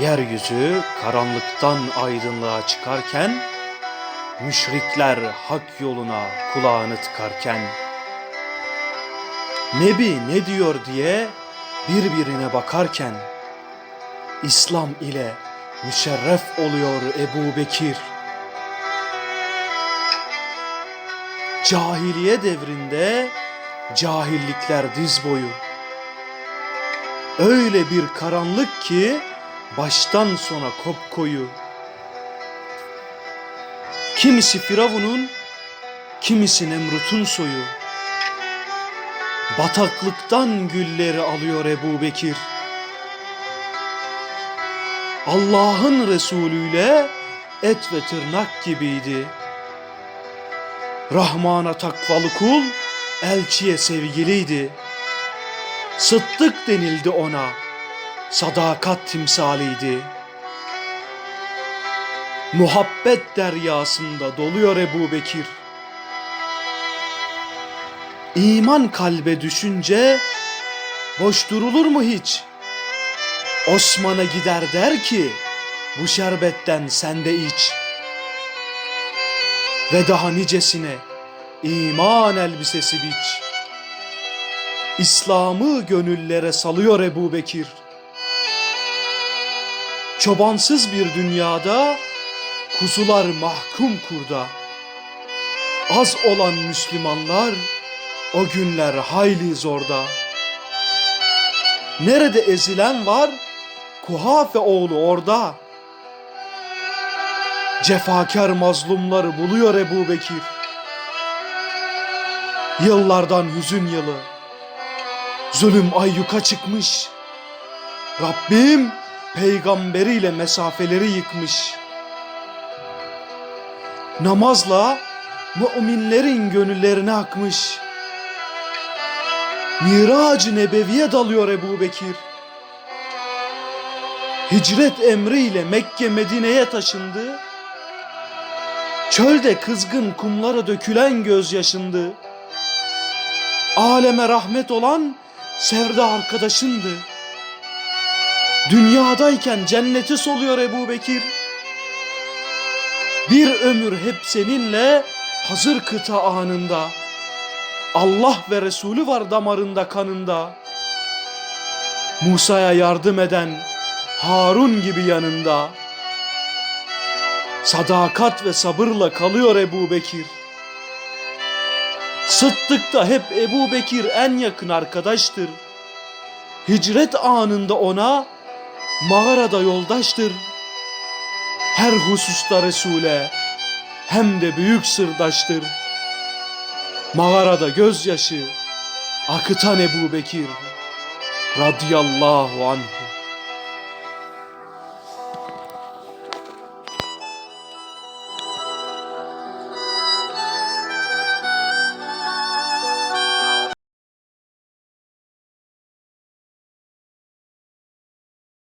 Yeryüzü karanlıktan aydınlığa çıkarken, müşrikler hak yoluna kulağını tıkarken, Nebi ne diyor diye birbirine bakarken, İslam ile müşerref oluyor Ebu Bekir. Cahiliye devrinde cahillikler diz boyu. Öyle bir karanlık ki baştan sona kopkoyu. Kimisi Firavun'un, kimisi Nemrut'un soyu. Bataklıktan gülleri alıyor Ebu Bekir. Allah'ın Resulüyle et ve tırnak gibiydi. Rahman'a takvalı kul, elçiye sevgiliydi. Sıddık denildi ona, sadakat timsaliydi. Muhabbet deryasında doluyor Ebu Bekir. İman kalbe düşünce boş durulur mu hiç? Osman'a gider der ki bu şerbetten sen de iç. Ve daha nicesine iman elbisesi biç. İslam'ı gönüllere salıyor Ebu Bekir. Çobansız bir dünyada kuzular mahkum kurda. Az olan Müslümanlar o günler hayli zorda. Nerede ezilen var? Kuhafe oğlu orada. Cefakar mazlumları buluyor Ebu Bekir. Yıllardan hüzün yılı. Zulüm ayyuka çıkmış. Rabbim peygamberiyle mesafeleri yıkmış. Namazla müminlerin gönüllerine akmış. Mirac-ı Nebevi'ye dalıyor Ebu Bekir. Hicret emriyle Mekke Medine'ye taşındı. Çölde kızgın kumlara dökülen gözyaşındı. Aleme rahmet olan sevda arkadaşındı. Dünyadayken cenneti soluyor Ebu Bekir. Bir ömür hep seninle hazır kıta anında. Allah ve Resulü var damarında kanında. Musa'ya yardım eden Harun gibi yanında. Sadakat ve sabırla kalıyor Ebu Bekir. Sıddık da hep Ebu Bekir en yakın arkadaştır. Hicret anında ona mağarada yoldaştır. Her hususta Resul'e hem de büyük sırdaştır. Mağarada gözyaşı akıtan Ebu Bekir radıyallahu anh.